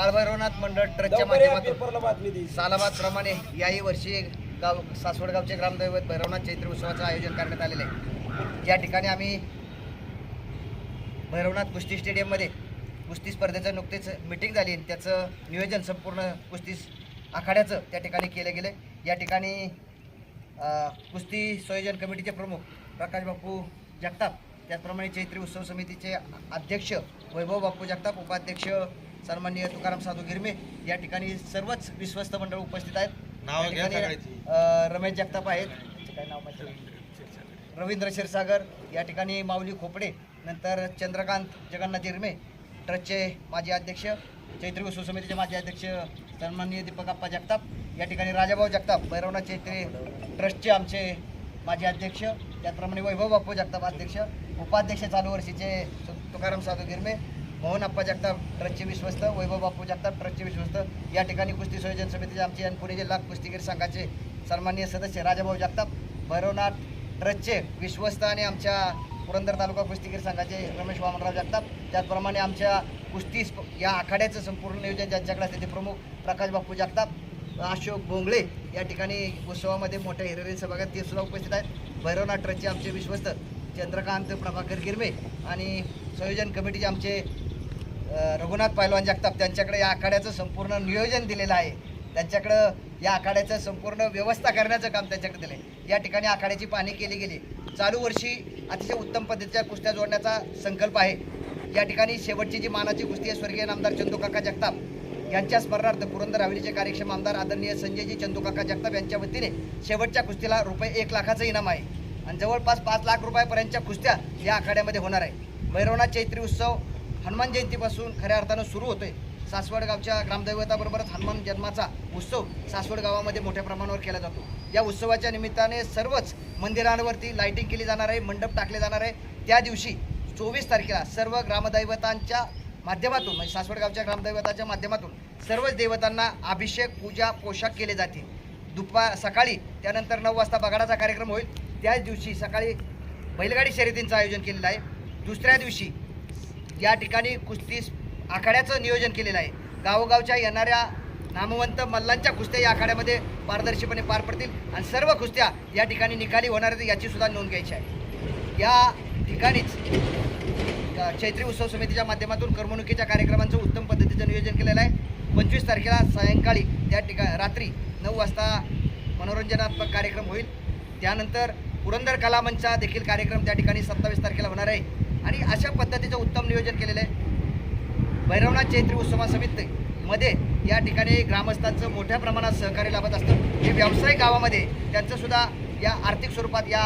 काळभैरवनाथ मंडळ ट्रस्टच्या लवकर या, माध्यमातून. पेपरला बातमी दी. सालाबादप्रमाणे याही वर्षी गाव सासवड गावचे ग्रामदैवत भैरवनाथ चैत्र उत्सवाचं आयोजन करण्यात आलेलं आहे. या ठिकाणी आम्ही भैरवनाथ कुस्ती स्टेडियममध्ये कुस्ती स्पर्धेचं नुकतेच मिटिंग झाली आणि त्याचं नियोजन संपूर्ण कुस्ती आखाड्याचं त्या ठिकाणी केलं गेलं. या ठिकाणी कुस्ती संयोजन कमिटीचे प्रमुख प्रकाश बापू जगताप त्याचप्रमाणे चैत्री उत्सव समितीचे अध्यक्ष वैभव बापू जगताप उपाध्यक्ष सन्माननीय तुकाराम साधू गिरमे या ठिकाणी सर्वच विश्वस्त मंडळ उपस्थित आहेत. नावं या ठिकाणी, रमेश जगताप आहेत. काय नाव. रवींद्र क्षीरसागर या ठिकाणी माऊली खोपडे नंतर चंद्रकांत जगन्नाथ हिरमे ट्रस्टचे माजी अध्यक्ष चैत्री उत्सव समितीचे माजी अध्यक्ष सन्माननीय दीपक अप्पा जगताप या ठिकाणी राजाभाऊ जगताप भैरवनाथ चैत्री ट्रस्टचे आमचे माजी अध्यक्ष त्याचप्रमाणे वैभव बापू जगताप अध्यक्ष उपाध्यक्ष चालू वर्षीचे तुकाराम साधू गिरमे मोहन अप्पा जगताप ट्रस्टचे विश्वस्त वैभव बापू जगताप ट्रस्टचे विश्वस्त. या ठिकाणी कुस्ती संयोजन समितीचे आमचे आणि पुणे जिल्हा कुस्तीगीर संघाचे सन्मान्य सदस्य राजाभाऊ जगताप भैरवनाथ ट्रस्टचे विश्वस्त आणि आमच्या पुरंदर तालुका कुस्तीगीर संघाचे रमेश वामनराव जगताप. त्याचप्रमाणे आमच्या कुस्ती या आखाड्याचं संपूर्ण नियोजन ज्यांच्याकडे असते ते प्रमुख प्रकाश बापू जगताप अशोक भोंगळे या ठिकाणी उत्सवामध्ये मोठ्या हिरेरी सभागात ते सुद्धा उपस्थित आहेत. भैरवनाथ ट्रस्टचे आमचे विश्वस्त चंद्रकांत प्रभाकर गिरमे आणि संयोजन कमिटीचे आमचे रघुनाथ पैलवान जगताप त्यांच्याकडे या आखाड्याचं संपूर्ण नियोजन दिलेलं आहे. त्यांच्याकडं या आखाड्याचं संपूर्ण व्यवस्था करण्याचं काम त्यांच्याकडे दिलं आहे या ठिकाणी आखाड्याची पाहणी केली गेली. चालू वर्षी अतिशय उत्तम पद्धतीच्या कुस्त्या जोडण्याचा संकल्प आहे. या ठिकाणी शेवटची जी मानाची कुस्ती आहे स्वर्गीय नामदार चंदूकाका जगताप. यांच्या स्मरणार्थ पुरंदर हवेलीचे कार्यक्षम आमदार आदरणीय संजयजी चंदूकाका जगताप यांच्या वतीने शेवटच्या कुस्तीला रुपये एक लाखाचं इनाम आहे. आणि जवळपास पाच लाख रुपयापर्यंतच्या कुस्त्या या आखाड्यामध्ये होणार आहे. भैरवनाथ चैत्री उत्सव हनुमान जयंतीपासून खऱ्या अर्थानं सुरू होतोय. सासवड गावच्या ग्रामदैवताबरोबरच हनुमान जन्माचा उत्सव सासवड गावामध्ये मोठ्या प्रमाणावर केला जातो. या उत्सवाच्या निमित्ताने सर्वच मंदिरांवरती लाईटिंग केली जाणार आहे मंडप टाकले जाणार आहे. त्या दिवशी चोवीस तारखेला सर्व ग्रामदैवतांच्या माध्यमातून म्हणजे सासवड गावच्या ग्रामदैवताच्या माध्यमातून सर्वच देवतांना अभिषेक पूजा पोशाख केले जातील. दुपार सकाळी त्यानंतर नऊ वाजता बगाडाचा कार्यक्रम होईल. त्याच दिवशी सकाळी बैलगाडी शर्यतींचं आयोजन केलेलं आहे. दुसऱ्या दिवशी या ठिकाणी कुस्ती आखाड्याचं नियोजन केलेलं आहे. गावोगावच्या येणाऱ्या नामवंत मल्लांच्या कुस्त्या या आखाड्यामध्ये पारदर्शीपणे पार पडतील आणि सर्व कुस्त्या या ठिकाणी निकाली होणार आहेत याची सुद्धा नोंद घ्यायची आहे. या ठिकाणीच चैत्री उत्सव समितीच्या माध्यमातून करमणुकीच्या कार्यक्रमांचं उत्तम पद्धतीचं नियोजन केलेलं आहे. पंचवीस तारखेला सायंकाळी त्या ठिका रात्री नऊ वाजता मनोरंजनात्मक कार्यक्रम होईल. त्यानंतर पुरंदर कलामंचा देखील कार्यक्रम त्या ठिकाणी सत्तावीस तारखेला होणार आहे. आणि अशा पद्धतीचं उत्तम नियोजन केलेलं आहे. भैरवनाथ चैत्री उत्सवा समिती मध्ये या ठिकाणी ग्रामस्थांचं मोठ्या प्रमाणात सहकार्य लाभत असतं. जे व्यावसायिक गावामध्ये त्यांचंसुद्धा या आर्थिक स्वरूपात या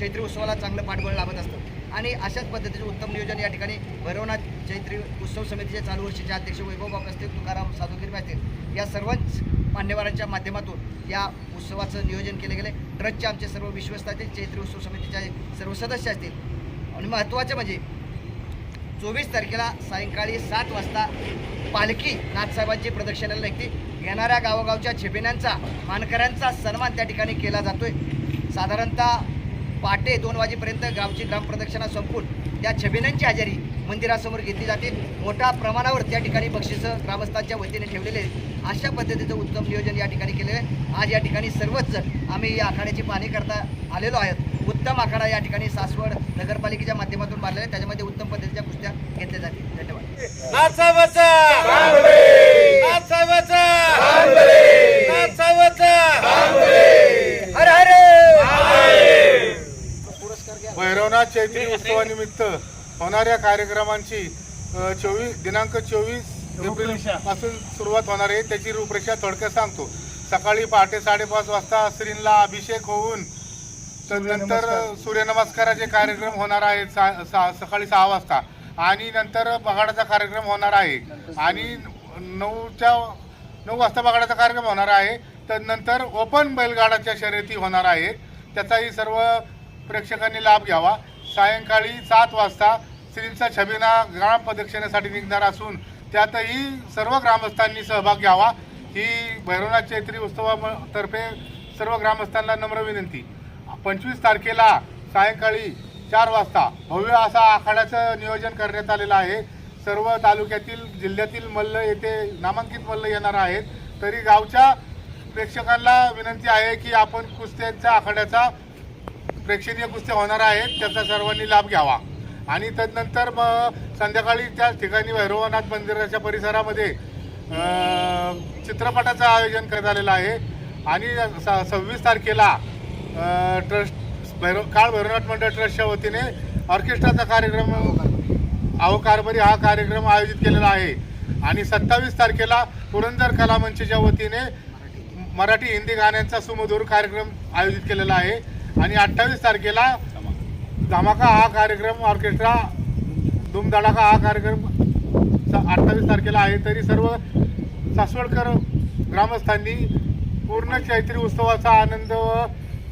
चैत्री उत्सवाला चांगलं पाठबळ लाभत असतं. आणि अशाच पद्धतीचं उत्तम नियोजन या ठिकाणी भैरवनाथ चैत्री उत्सव समितीचे चालू वर्षीचे अध्यक्ष वैभव बाप असतील तुकाराम साधुगिरी असतील या सर्वच मान्यवरांच्या माध्यमातून या उत्सवाचं नियोजन केले गेले ट्रस्टचे आमचे सर्व विश्वस्त असतील चैत्री उत्सव समितीचे सर्व सदस्य असतील आणि महत्त्वाचं म्हणजे चोवीस तारखेला सायंकाळी सात वाजता पालखी नाथसाहेबांची प्रदक्षिणाला निघते. येणाऱ्या गावोगावच्या छेबिन्यांचा मानकऱ्यांचा सन्मान त्या ठिकाणी केला जातोय. साधारणतः पहाटे दोन वाजेपर्यंत गावची ग्रामप्रदक्षिणा संपून त्या छबिनांची हजेरी मंदिरासमोर घेतली जाते. मोठ्या प्रमाणावर त्या ठिकाणी बक्षिसं ग्रामस्थांच्या वतीने ठेवलेले अशा पद्धतीचं उत्तम नियोजन या ठिकाणी केलेलं आहे. आज या ठिकाणी सर्वच जण आम्ही या आखाड्याची पाहणी करता आलेलो आहोत. उत्तम आखाडा या ठिकाणी सासवड नगरपालिकेच्या माध्यमातून मारलेला आहे. त्याच्यामध्ये उत्तम पद्धतीच्या कुस्त्या घेतल्या जातील. धन्यवाद. हर हर! भैरवनाथ चैत्री उत्सवानिमित्त होणाऱ्या कार्यक्रमांची चोवीस दिनांक चोवीस एप्रिलपासून सुरुवात होणार आहे. त्याची रूपरेषा थोडक्यात सांगतो. सकाळी पहाटे साडेपाच वाजता श्रींला अभिषेक होऊन तर नंतर सूर्यनमस्काराचे कार्यक्रम होणार आहेत सा, सा, सकाळी सहा वाजता. आणि नंतर बगाडाचा कार्यक्रम होणार आहे. आणि नऊच्या नऊ वाजता बगाडाचा कार्यक्रम होणार आहे. तर नंतर ओपन बैलगाडाच्या शर्यती होणार आहे त्याचाही सर्व प्रेक्षकांनी लाभ घ्यावा. सायंकाळी सात वाजता श्रींचा छबिना ग्राम प्रदक्षिणेसाठी निघणार असून त्यातही सर्व ग्रामस्थांनी सहभाग घ्यावा. ही भैरवनाथ चैत्री उत्सवातर्फे सर्व ग्रामस्थांना नम्र विनंती. पंचवीस तारखेला सायंकाळी चार वाजता भव्य असा आखाड्याचं नियोजन करण्यात आलेलं आहे. सर्व तालुक्यातील जिल्ह्यातील मल्ल येथे नामांकित मल्ल येणार आहेत. तरी गावच्या प्रेक्षकांना विनंती आहे की आपण कुस्त्यांच्या आखाड्याचा प्रेक्षणीय कुस्त्या होणार आहेत त्याचा सर्वांनी लाभ घ्यावा. आणि तदनंतर मग संध्याकाळी त्या ठिकाणी भैरवनाथ मंदिराच्या परिसरामध्ये चित्रपटाचं आयोजन करण्यात आलेलं आहे. आणि स- सव्वीस तारखेला ट्रस्ट भैरव काळ भैरवनाथ मंडळ ट्रस्टच्या वतीने ऑर्केस्ट्राचा कार्यक्रम अहो कारभारी हा कार्यक्रम आयोजित केलेला आहे. आणि सत्तावीस तारखेला पुरंदर कला मंचच्या वतीने मराठी हिंदी गाण्यांचा सुमधूर कार्यक्रम आयोजित केलेला आहे. आणि अठ्ठावीस तारखेला धमाका हा कार्यक्रम ऑर्केस्ट्रा धुमधडाका हा कार्यक्रम अठ्ठावीस तारखेला आहे. तरी सर्व सासवडकर ग्रामस्थांनी पूर्ण चैत्री उत्सवाचा आनंद व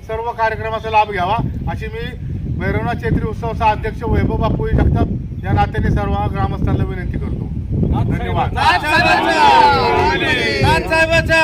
सर्व कार्यक्रमाचा लाभ घ्यावा. अशी मी भैरवनाथ चैत्री उत्सवाचा अध्यक्ष वैभव बापू जगताप या नात्याने सर्व ग्रामस्थांना विनंती करतो. धन्यवाद. साहेबांचा